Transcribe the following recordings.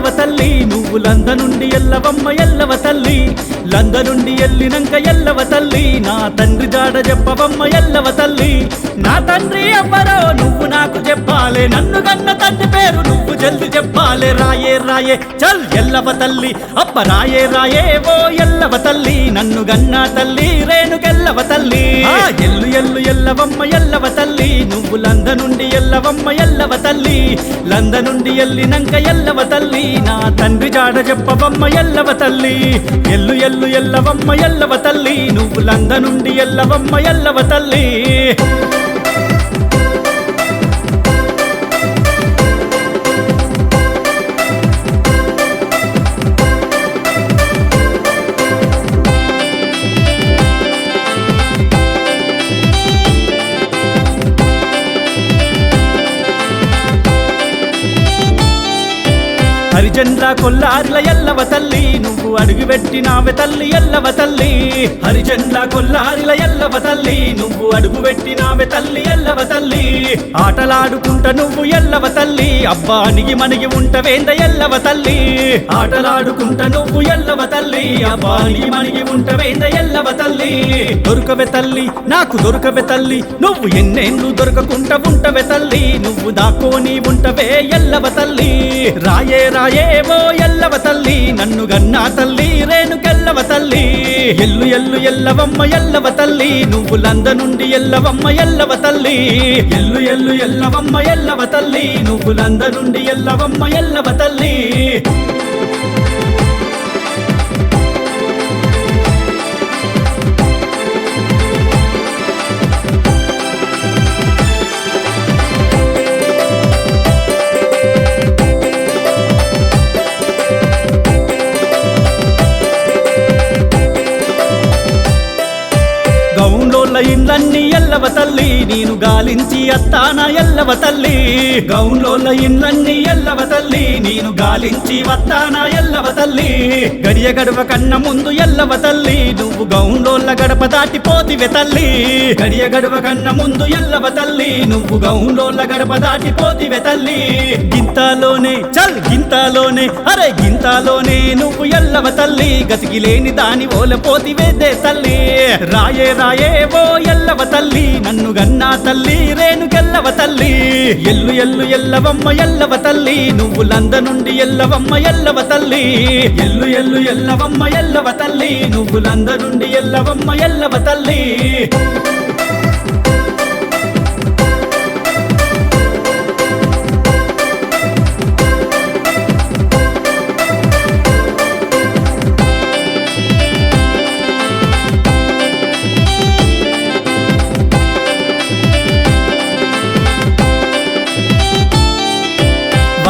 నువ్వు లంద నుండి ఎల్లవమ్మ ఎల్లవ తల్లి. లంద నుండి ఎల్లినంక ఎల్లవ తల్లి నా తండ్రి జాడ చెప్పవమ్మ ఎల్లవ తల్లి. నా తండ్రి ఎవ్వరో నువ్వు నాకు చెప్పాలే నన్ను కన్న తండ్రి పేరు నువ్వు జల్ది చెప్పాలే. రాయే రాయే చల్ ఎల్లవ తల్లి అప్ప రాయే రాయే ఓ ఎల్లవ తల్లి నన్ను గన్నా తల్లి ఎల్లవ తల్లి. ఎల్లు ఎల్లు ఎల్లవమ్మ ఎల్లవ తల్లి. నువ్వు లంద నుండి ఎల్లవమ్మ ఎల్లవ తల్లి. లంద నుండి ఎల్లినంక ఎల్లవ తల్లి. నా తండ్రి జాడ చెప్పవమ్మ ఎల్లవ తల్లి. ఎల్లు ఎల్లు ఎల్లవమ్మ ఎల్లవ తల్లి. నువ్వు లంద నుండి ఎల్లవమ్మ ఎల్లవ తల్లి. హరిచంద్ర కొల్లార్ల ఎల్లవ తల్లి నువ్వు అడుగు పెట్టినావె తల్లి ఎల్లవ తల్లి. హరిచంద్ర కొల్లారిల ఎల్లవ తల్లి నువ్వు అడుగు పెట్టినావె తల్లి ఎల్లవ తల్లి. ఆటలాడుకుంట నువ్వు ఎల్లవ తల్లి అబ్బా అణిగి మణిగి ఉంటవేంద ఎల్లవ తల్లి. ఆటలాడుకుంట నువ్వు ఎల్లవ తల్లి అబ్బా అణిగి మణిగి ఉంటవేంద ఎల్లవ తల్లి. దొరకవె తల్లి నాకు దొరకవె తల్లి నువ్వు ఎన్నెన్ను దొరకకుంట ఉంటవె తల్లి. నువ్వు దాక్కోని ఉంటవే ఎల్లవ తల్లి. రాయే రా ఏవో ఎల్లవ తల్లి నన్ను గన్నా తల్లి రేణుకెల్లవ తల్లి. ఎల్లు ఎల్లు ఎల్లవమ్మ ఎల్లవ తల్లి నువ్వు లంద నుండి ఎల్లవమ్మ ఎల్లవ తల్లి. ఎల్లు ఎల్లు ఎల్లవమ్మ ఎల్లవ తల్లి నువ్వు లంద నుండి ఎల్లవమ్మ ఎల్లవ తల్లి. గౌండోళ్ళ ఇండ్లన్నీ ఎల్లవ తల్లి నేను గాలించి అత్తాన ఎల్లవ తల్లి. గౌన్లోల ఇండ్లన్నీ ఎల్లవ తల్లి నేను గాలించి వత్తాన ఎల్లవ తల్లి. గడియ గడవ కన్న ముందు ఎల్లవ తల్లి నువ్వు గౌన్లోల గడప దాటిపోతివే తల్లి. గడియ గడవ కన్న ముందు ఎల్లవ తల్లి నువ్వు గౌన్లోల గడప దాటిపోతివే తల్లి. గింతలోనే చల్ గింతలోనే అరే గింతలోనే నువ్వు ఎల్లవ తల్లి. గతికి లేని దాని ఓలపోతివేదే తల్లి. రాయే రాయే ఓ ఎల్లవ తల్లి నన్ను గన్నా తల్లి రేణుకెల్లవ తల్లి. ఎల్లు ఎల్లు ఎల్లవమ్మ ఎల్లవ తల్లి నువ్వు లంద నుండి ఎల్లవమ్మ ఎల్లవ తల్లి. ఎల్లు ఎల్లు ఎల్లవమ్మ ఎల్లవ తల్లి నువ్వు లంద నుండి ఎల్లవమ్మ ఎల్లవ తల్లి.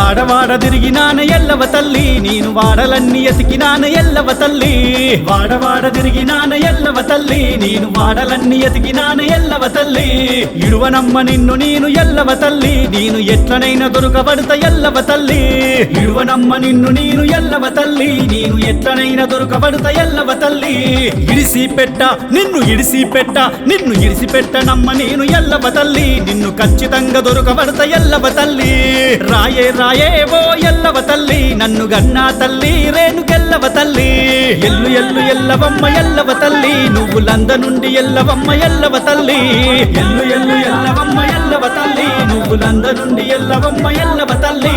వాడవాడ తిరిగినాన ఎల్లవ తల్లి నేను వాడలన్నీ ఎతికినాన ఎల్లవ తల్లి వాడవాడ తిరిగినాన ఎల్లవ తల్లి నేను వాడలన్నీ ఎతికినాన ఎల్లవ తల్లి ఇడువనమ్మ నిన్ను నేను ఎల్లవ తల్లి నేను ఎట్లనైనా దొరకబడత ఎల్లవ తల్లి ఇడువనమ్మ నిన్ను నేను ఎల్లవ తల్లి నేను ఎట్లనైనా దొరకబడత ఎల్లవ తల్లి ఇడిసి పెట్ట నిన్ను ఇడిసి పెట్ట నిన్ను ఇడిసి పెట్టనమ్మ నేను ఎల్లవ తల్లి నిన్ను ఖచ్చితంగా దొరకబడత ఎల్లవ తల్లి రాయే రాయ ఏవో ఎల్లవ తల్లి నన్ను గన్నా తల్లి రేణుకెల్లవ తల్లి. ఎల్లు ఎల్లు ఎల్లవమ్మ ఎల్లవ తల్లి నువ్వు లంద నుండి ఎల్లవమ్మ ఎల్లవ తల్లి. ఎల్లు ఎల్లు ఎల్లవమ్మ ఎల్లవ తల్లి నువ్వు లంద నుండి ఎల్లవమ్మ ఎల్లవ తల్లి.